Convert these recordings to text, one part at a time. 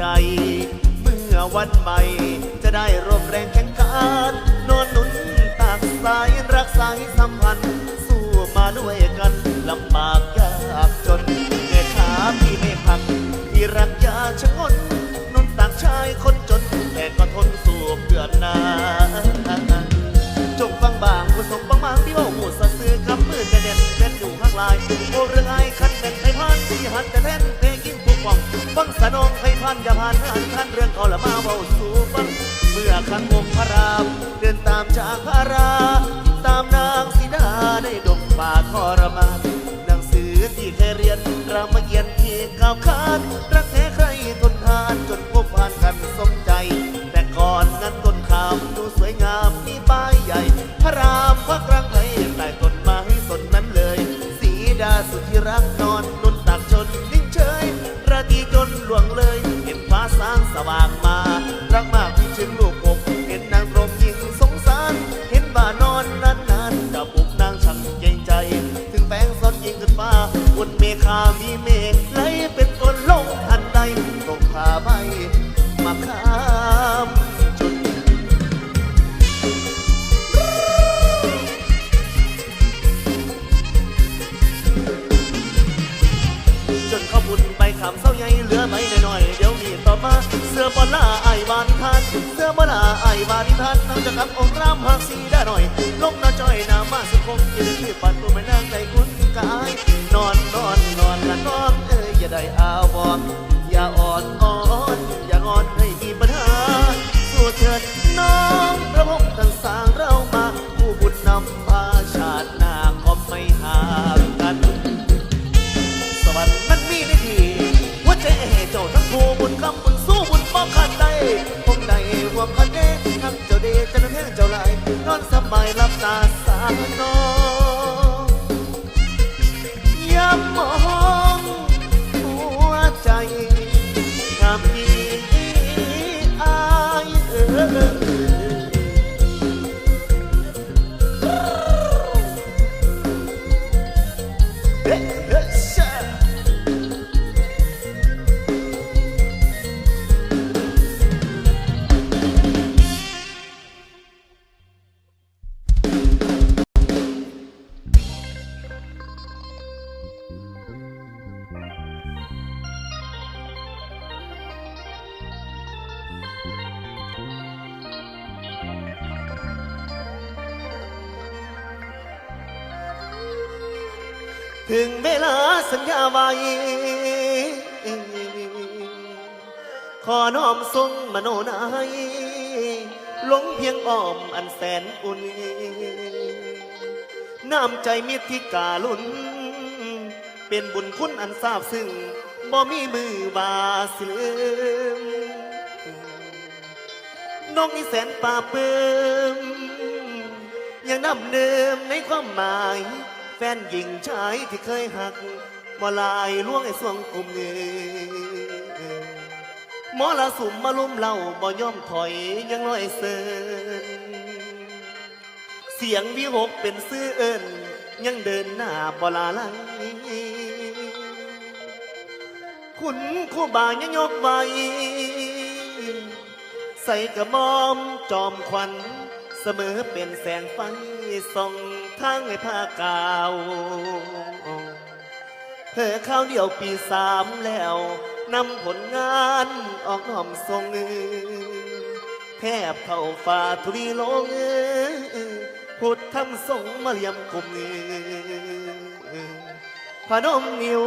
ใจ เมื่อวันใหม่ จะได้ร่วมแรงแข่งขันนอนหนุนตากสายรักสายสัมพันธ์ สู้มาด้วยกันลำบากยากจนเมื่อขาพี่ไม่พักที่รักยาชะงนนุนต่างชายคนจน แต่ก็ทนสู้เพื่อนนาจงฟังบางผู้สมบางบางที่ว่าหูสะซื้อคำมือจะเด่นเป็นอยู่ข้างลาย ฟังฟังสนองไทยพันอย่าผ่านหันท่านเรื่องเขาละมาเบาสู่ฟังเมื่อขันวงพระรามเดินตามจากพระรา ตามนางสีดาในดงป่าทรมานหนังสือที่เคยเรียนรามเกียรติ์ที่ก้าวขานรัก ล่วงเลย เห็นฟ้าสางสว่างมา รักมากที่ถึงลูกผมเห็นนางรมยิ่งสงสาร เห็นบ่านอนนานๆจะปลุกนางช่างเกรงใจ ถึงแปงสนยิงขึ้นฟ้าบนเมฆามีเมฆไหลเป็นตนลงทันใดตกผาใบมาข้ามจุดจนข้าบุญไปขำเศร้าใหญ่ มา เสื้อบอลล่าไอวานิทาน เสื้อบอลล่าไอวานิทานนำจากคำองค์รามหักสีได้หน่อยลงน้าจอยน้ำมาสุคงยืนที่ปัดตัวไม่นา นอน ถึงเวลาสัญญาไว้ ขอน้อมทรงมโนนายลงเพียงอ้อมอันแสนอุ่น น้ำใจมิตรที่กาลุน เป็นบุญคุณอันทราบซึ่งบ่มีมือบาสิลืมน้องนี่แสนปราบปลื้มยังนำเดิมในความหมาย แฟนหญิงชายที่เคยหักบ่ลายล่วงไอ้สวงกลุ่มเงยหมอละสุ่มมาลุ่มเล่าบ่ย่อมถอยยังลอยเสินเสียงวิหกเป็นซื้อเอิญยังเดินหน้าบ่ลาลังคุณคู่บ่ายังยกไว้ ใส่กระมอมจอมควัน เสมอเป็นแสงไฟส่อง ทางให้ผ้ากาวเธอข้าวเดียวปีสามแล้วนำผลงานออกน้อมทรงแทบเท่าฝ่าทุลีลงพุทธทำทรงมาเลียมกลุ่มพนมนิ้ว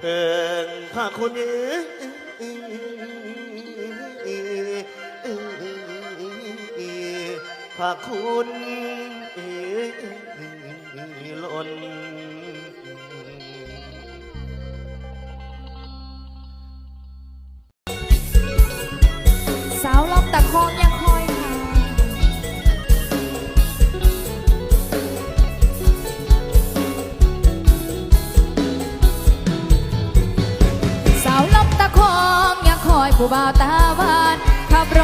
เพิ่งพาคุณเอ้พาคุณ ล้นสาวลำตะคองยังคอยค่ะสาวลำตะคองยังคอยผู้บ่าวตาหวานขับร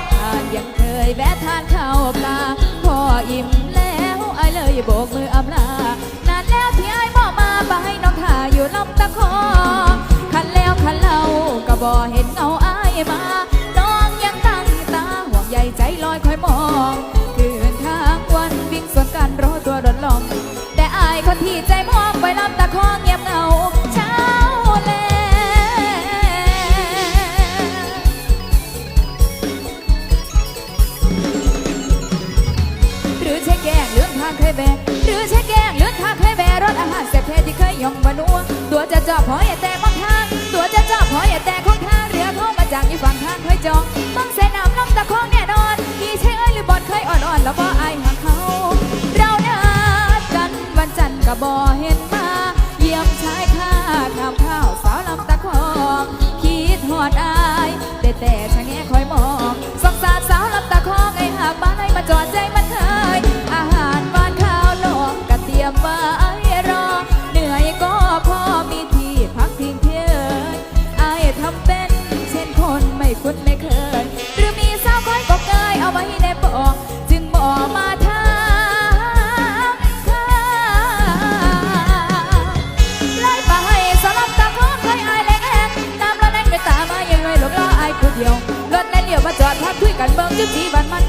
ถผ่านยังเคยแวะทานข้าวปลาพออิ่ม โบกมืออำลานานแล้วที่ไอ้บ่มาไปน้องท่าอยู่ลำตะคอคันแล้วคันเล่าก็บ่เห็นเอาไอ้มา น้องยังตั้งตาห่วงใยใจลอยคอยมองคืนทางวันวิ่งสวนกันรอตัวรถลองแต่อายคนที่ใจมอง องบ่นัวตัวจะจอบหอยแต่มัน